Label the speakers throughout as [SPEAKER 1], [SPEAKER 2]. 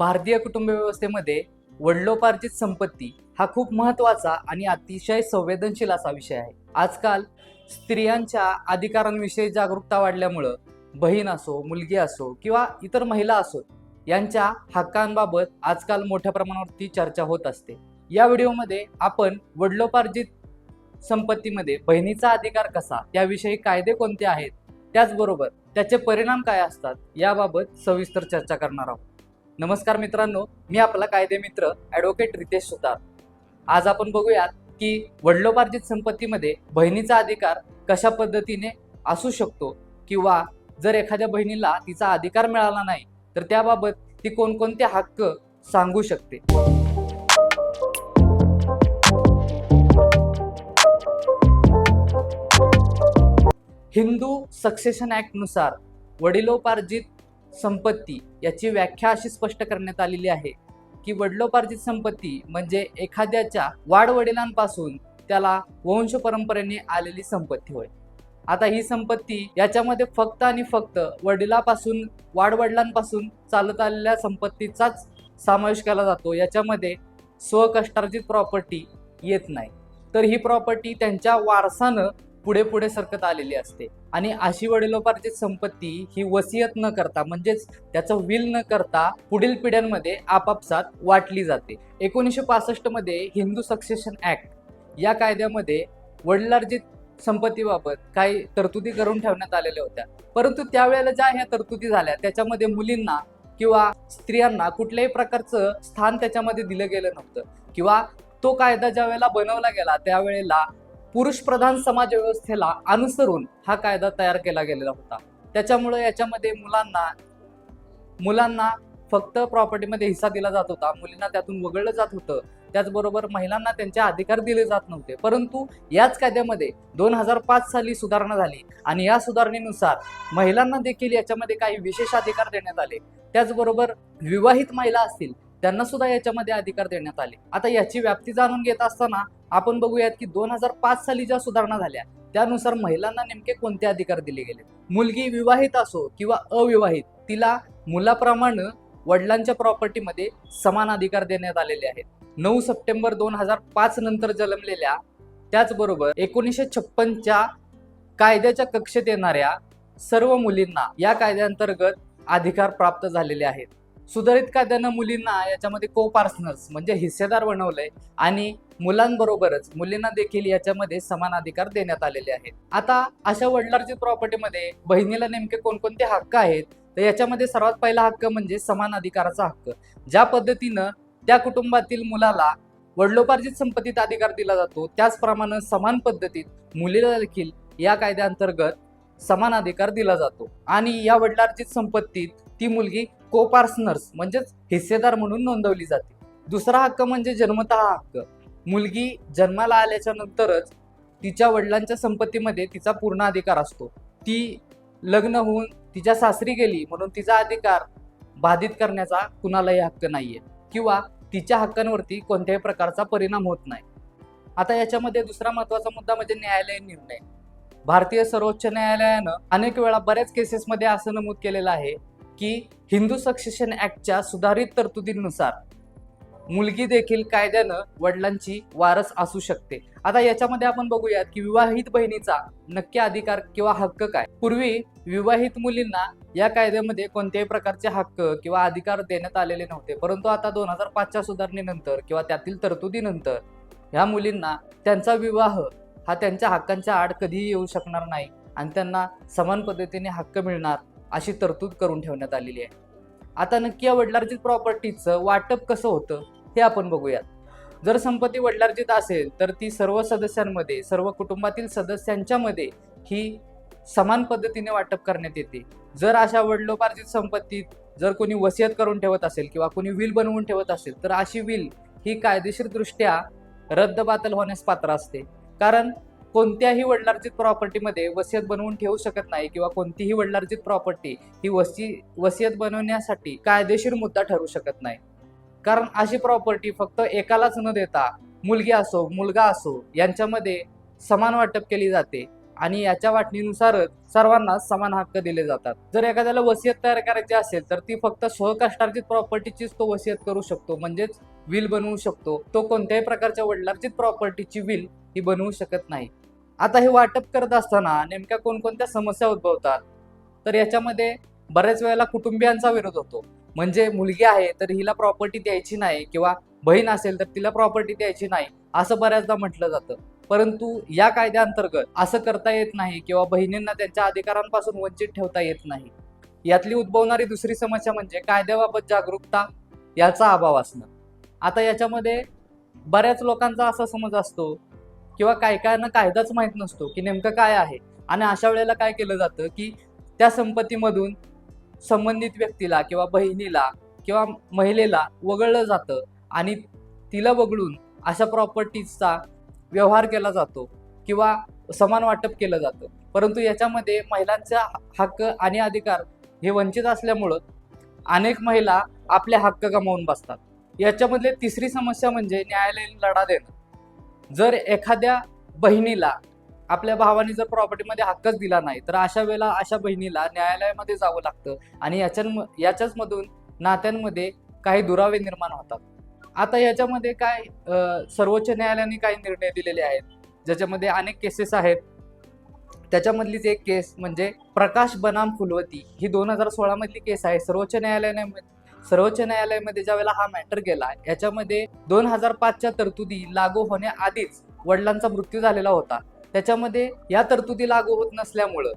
[SPEAKER 1] भारतीय कुटुंब व्यवस्थेमध्ये वडिलोपार्जित संपत्ती हा खूप महत्त्वाचा आणि अतिशय संवेदनशील असा विषय आहे. आजकाल स्त्रियांच्या अधिकारांविषयी जागरूकता वाढल्यामुळं बहीण असो मुलगी असो किंवा इतर महिला असो यांच्या हक्कांबाबत आजकाल मोठ्या प्रमाणावरती चर्चा होत असते. या व्हिडिओमध्ये आपण वडिलोपार्जित संपत्तीमध्ये बहिणीचा अधिकार कसा त्याविषयी कायदे कोणते आहेत त्याचबरोबर त्याचे परिणाम काय असतात याबाबत सविस्तर चर्चा करणार आहोत. नमस्कार मित्रांनो मी आपला कायदे मित्र ॲडव्होकेट रितेश सुतार. आज आपण बघूयात की वडिलोपार्जित संपत्तीमध्ये बहिणीचा अधिकार कशा पद्धतीने असू शकतो किंवा जर एखाद्या बहिणीला तिचा अधिकार मिळाला नाही तर त्याबाबत ती कोणकोणते हक्क सांगू शकते? हिंदू सक्सेशन ऍक्टनुसार वडिलोपार्जित संपत्ती याची व्याख्या अशी स्पष्ट करण्यात आलेली आहे की वडिलोपार्जित संपत्ती म्हणजे एखाद्याच्या वाडवडिलांपासून त्याला वंश परंपरेने आलेली संपत्ती होय. आता ही संपत्ती याच्यामध्ये फक्त आणि फक्त वडिलापासून वाडवडिलांपासून चालत आलेल्या संपत्तीचाच समावेश केला जातो. याच्यामध्ये स्वकष्टार्जित प्रॉपर्टी येत नाही. तर ही प्रॉपर्टी त्यांच्या वारसानं पुढे पुढे सरकत आलेली असते. आणि अशी वडिलोपार्जित संपत्ती ही वसियत न करता म्हणजेच त्याचं विल न करता पुढील पिढ्यांमध्ये आपापसात वाटली जाते. एकोणीसशे पासष्टमध्ये हिंदू सक्सेशन ऍक्ट या कायद्यामध्ये वडिलार्जित संपत्तीबाबत काही तरतुदी करून ठेवण्यात आलेल्या होत्या. परंतु त्यावेळेला ज्या ह्या तरतुदी झाल्या त्याच्यामध्ये मुलींना किंवा स्त्रियांना कुठल्याही प्रकारचं स्थान त्याच्यामध्ये दिलं गेलं नव्हतं. किंवा तो कायदा ज्या वेळेला बनवला गेला त्यावेळेला पुरुषप्रधान समाज व्यवस्थेला अनुसरून हा कायदा तयार केला गेलेला होता. त्याच्यामुळे याच्यामध्ये मुलांना मुलांना फक्त प्रॉपर्टीमध्ये हिस्सा दिला जात होता. मुलींना त्यातून वगळलं जात होतं. त्याचबरोबर महिलांना त्यांचे अधिकार दिले जात नव्हते. परंतु याच कायद्यामध्ये दोन हजार पाच साली सुधारणा झाली आणि या सुधारणेनुसार महिलांना देखील याच्यामध्ये काही विशेष अधिकार देण्यात आले. त्याचबरोबर विवाहित महिला असतील त्यांना सुद्धा याच्यामध्ये अधिकार देण्यात आले. आता याची व्याप्ती जाणून घेत असताना आपण बघूयात की दोन हजार पाच साली ज्या सुधारणा झाल्या त्यानुसार महिलांना नेमके कोणते अधिकार दिले गेले? मुलगी विवाहित असो किंवा अविवाहित तिला मुलाप्रमाणे वडिलांच्या प्रॉपर्टीमध्ये समान अधिकार देण्यात आलेले आहेत. नऊ सप्टेंबर दोन हजार पाच नंतर जन्मलेल्या त्याचबरोबर एकोणीसशे छप्पनच्या कायद्याच्या कक्षेत येणाऱ्या सर्व मुलींना या कायद्याअंतर्गत अधिकार प्राप्त झालेले आहेत. सुधारित कायद्यानं मुलींना याच्यामध्ये को पार्टनर्स म्हणजे हिस्सेदार बनवलंय आणि मुलांबरोबरच मुलींना देखील याच्यामध्ये समान अधिकार देण्यात आलेले आहेत. आता अशा वडिलांची प्रॉपर्टीमध्ये बहिणीला नेमके कोणकोणते हक्क आहेत? तर याच्यामध्ये सर्वात पहिला हक्क म्हणजे समान अधिकाराचा हक्क. ज्या पद्धतीनं त्या कुटुंबातील मुलाला वडिलोपार्जित संपत्तीत अधिकार दिला जातो त्याचप्रमाणे समान पद्धतीत मुलीला देखील या कायद्याअंतर्गत समान अधिकार दिला जातो. आणि या वडिलार्जित संपत्तीत ती मुलगी कोपार्सनर्स म्हणजेच हिस्सेदार म्हणून नोंदवली जाते. दुसरा हक्क म्हणजे जन्मतः हक्क. मुलगी जन्माला आल्याच्या नंतरच तिच्या वडिलांच्या संपत्तीमध्ये तिचा पूर्ण अधिकार असतो. ती लग्न होऊन तिच्या सासरी गेली म्हणून तिचा अधिकार बाधित करण्याचा कुणालाही हक्क नाहीये किंवा तिच्या हक्कांवरती कोणत्याही प्रकारचा परिणाम होत नाही. आता याच्यामध्ये दुसरा महत्त्वाचा मुद्दा म्हणजे न्यायालयीन निर्णय. भारतीय सर्वोच्च न्यायालयानं अनेक वेळा बऱ्याच केसेसमध्ये असं नमूद केलेलं आहे की हिंदू सक्सेशन ऍक्टच्या सुधारित तरतुदींनुसार मुलगी देखील कायद्यानं वडिलांची वारस असू शकते. आता याच्यामध्ये आपण बघूयात की विवाहित बहिणीचा नक्की अधिकार किंवा हक्क काय? पूर्वी विवाहित मुलींना या कायद्यामध्ये कोणत्याही प्रकारचे हक्क किंवा अधिकार देण्यात आलेले नव्हते. परंतु आता दोन हजार पाचच्या सुधारणेनंतर किंवा त्यातील तरतुदीनंतर ह्या मुलींना त्यांचा विवाह हा त्यांच्या हक्कांच्या आड कधीही येऊ शकणार नाही आणि त्यांना समान पद्धतीने हक्क मिळणार अशी तरतूद करून ठेवण्यात आलेली आहे. आता नक्की या वडिलार्जित प्रॉपर्टीचं वाटप कसं होतं हे आपण बघूयात. जर संपत्ती वडिलार्जित असेल तर ती सर्व सदस्यांमध्ये सर्व कुटुंबातील सदस्यांच्यामध्ये ही समान पद्धतीने वाटप करण्यात येते. जर अशा वडिलोपार्जित संपत्तीत जर कोणी वसियत करून ठेवत असेल किंवा कोणी विल बनवून ठेवत असेल तर अशी विल ही कायदेशीरदृष्ट्या रद्दबातल होण्यास पात्र असते. कारण कोणत्याही वडिलार्जित प्रॉपर्टीमध्ये वसियत बनवून ठेवू शकत नाही किंवा कोणतीही वडिलार्जित प्रॉपर्टी ही वसी वसियत बनवण्यासाठी कायदेशीर मुद्दा ठरू शकत नाही. कारण अशी प्रॉपर्टी फक्त एकालाच न देता मुलगी असो मुलगा असो यांच्यामध्ये समान वाटप केली जाते आणि याच्या वाटणीनुसारच सर्वांना समान हक्क दिले जातात. जर एखाद्याला वसियत तयार करायची असेल तर ती फक्त सहकष्टार्जित प्रॉपर्टीचीच तो वसियत करू शकतो. म्हणजेच विल बनवू शकतो. तो कोणत्याही प्रकारच्या वडिलार्जित प्रॉपर्टीची विल ही बनवू शकत नाही. आता हे वाटप करत असताना नेमक्या कोणकोणत्या समस्या उद्भवतात? तर याच्यामध्ये बऱ्याच वेळेला कुटुंबियांचा विरोध होतो. म्हणजे मुलगी आहे तर हिला प्रॉपर्टी द्यायची नाही किंवा बहीण असेल तर तिला प्रॉपर्टी द्यायची नाही असं बऱ्याचदा म्हटलं जातं. परंतु या कायद्याअंतर्गत असं करता येत नाही किंवा बहिणींना त्यांच्या अधिकारांपासून वंचित ठेवता येत नाही. यातली उद्भवणारी दुसरी समस्या म्हणजे कायद्याबाबत जागरूकता याचा अभाव असणं. आता याच्यामध्ये बऱ्याच लोकांचा असा समज असतो किंवा काय कायांना कायदाच माहीत नसतो की नेमकं काय आहे. आणि अशा वेळेला काय केलं जातं की त्या संपत्तीमधून संबंधित व्यक्तीला किंवा बहिणीला किंवा महिलेला वगळलं जातं आणि तिला वगळून अशा प्रॉपर्टीजचा व्यवहार केला जातो किंवा समान वाटप केलं जातं. परंतु याच्यामध्ये महिलांचा हक्क आणि अधिकार हे वंचित असल्यामुळं अनेक महिला आपले हक्क गमावून बसतात. याच्यामधले तिसरी समस्या म्हणजे न्यायालयीन लढा देणं. जर एखाद्या बहिणीला आपल्या भावाने जर प्रॉपर्टीमध्ये हक्कच दिला नाही तर अशा वेळेला अशा बहिणीला न्यायालयामध्ये जावं लागतं आणि याच्या याच्याच मधून नात्यांमध्ये काही दुरावे निर्माण होतात. आता याच्यामध्ये काय सर्वोच्च न्यायालयाने काही निर्णय दिलेले आहेत ज्याच्यामध्ये अनेक केसेस आहेत. त्याच्यामधलीच एक केस म्हणजे प्रकाश बनाम फुलवती ही दोन हजार सोळामधली केस आहे. सर्वोच्च न्यायालयाने सर्वोच्च न्यायालयामध्ये ज्या वेळेला हा मॅटर गेला याच्यामध्ये दोन हजार पाचच्या तरतुदी लागू होण्याआधीच वडिलांचा मृत्यू झालेला होता. त्याच्यामध्ये या तरतुदी लागू होत नसल्यामुळं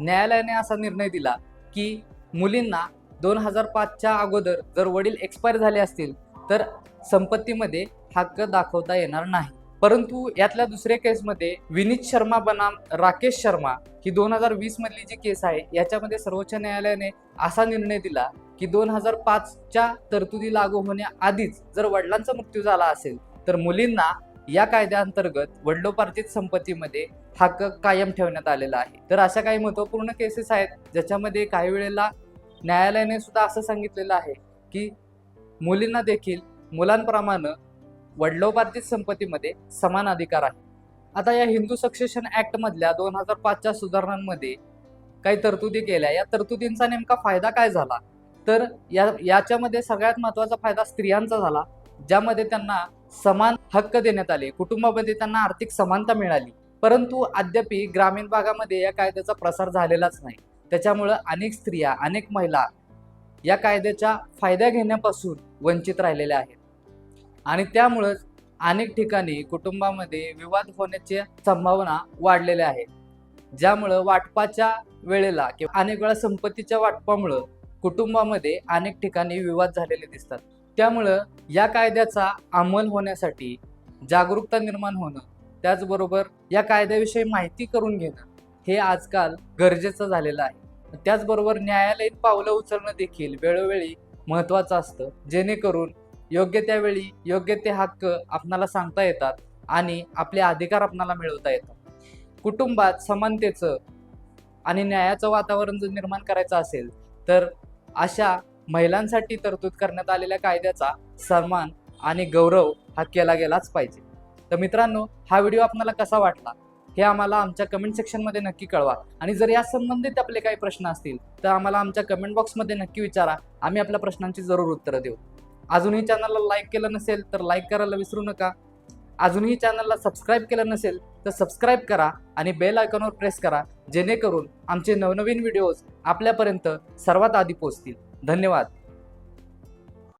[SPEAKER 1] न्यायालयाने असा निर्णय दिला की मुलींना दोन हजार पाचच्या अगोदर जर वडील एक्सपायर झाले असतील तर संपत्तीमध्ये हक्क दाखवता येणार नाही. परंतु यातल्या दुसऱ्या केसमध्ये विनीत शर्मा बनाम राकेश शर्मा ही दोन हजार वीस मधली जी केस आहे याच्यामध्ये सर्वोच्च न्यायालयाने असा निर्णय दिला की दोन हजार पाचच्या तरतुदी लागू होण्याआधीच जर वडिलांचा मृत्यू झाला असेल तर मुलींना या कायद्याअंतर्गत वडिलोपार्जित संपत्तीमध्ये हक्क कायम ठेवण्यात आलेला आहे. तर अशा काही महत्त्वपूर्ण केसेस आहेत ज्याच्यामध्ये काही वेळेला न्यायालयाने सुद्धा असं सांगितलेलं आहे की मुलींना देखील मुलांप्रमाणे वडिलोपार्जित संपत्तीमध्ये समान अधिकार आहे. आता या हिंदू सक्सेशन ऍक्ट मधल्या दोन हजार पाचच्या सुधारणांमध्ये काही तरतुदी केल्या. या तरतुदींचा नेमका फायदा काय झाला? तर या याच्यामध्ये सगळ्यात महत्त्वाचा फायदा स्त्रियांचा झाला. ज्यामध्ये त्यांना समान हक्क देण्यात आले. कुटुंबामध्ये त्यांना आर्थिक समानता मिळाली. परंतु अद्यापी ग्रामीण भागामध्ये या कायद्याचा प्रसार झालेलाच नाही. त्याच्यामुळं अनेक स्त्रिया अनेक महिला या कायद्याच्या फायदा घेण्यापासून वंचित राहिलेल्या आहेत. आणि त्यामुळंच अनेक ठिकाणी कुटुंबामध्ये विवाद होण्याची संभावना वाढलेल्या आहेत ज्यामुळं वाटपाच्या वेळेला किंवा अनेक वेळा संपत्तीच्या वाटपामुळं कुटुंबामध्ये अनेक ठिकाणी विवाद झालेले दिसतात. त्यामुळं या कायद्याचा अंमल होण्यासाठी जागरूकता निर्माण होणं त्याचबरोबर या कायद्याविषयी माहिती करून घेणं हे आजकाल गरजेचं झालेलं आहे. त्याचबरोबर न्यायालयीन पावलं उचलणं देखील वेळोवेळी महत्त्वाचं असतं. जेणेकरून योग्य त्यावेळी योग्य ते हक्क आपणाला सांगता येतात आणि आपले अधिकार आपणाला मिळवता येतात. कुटुंबात समानतेचं आणि न्यायाचं वातावरण जर निर्माण करायचं असेल तर अशा महिलांसाठी तरतूद करण्यात आलेल्या कायद्याचा सन्मान आणि गौरव हा केला गेलाच पाहिजे. तर मित्रांनो हा व्हिडिओ आपणाला कसा वाटला? हे आम्हाला आमच्या कमेंट सेक्शनमध्ये नक्की कळवा. आणि जर या संबंधित आपले काही प्रश्न असतील तर आम्हाला आमच्या कमेंट बॉक्समध्ये नक्की विचारा. आम्ही आपल्या प्रश्नांची जरूर उत्तरं देऊ. अजूनही चॅनलला लाईक केलं नसेल तर लाईक करायला विसरू नका. अजूनही चॅनलला सबस्क्राईब केलं नसेल तर सबस्क्राईब करा आणि बेल आयकॉनवर प्रेस करा जेणेकरून आमचे नवनवीन व्हिडिओज आपल्यापर्यंत सर्वात आधी पोहोचतील. धन्यवाद.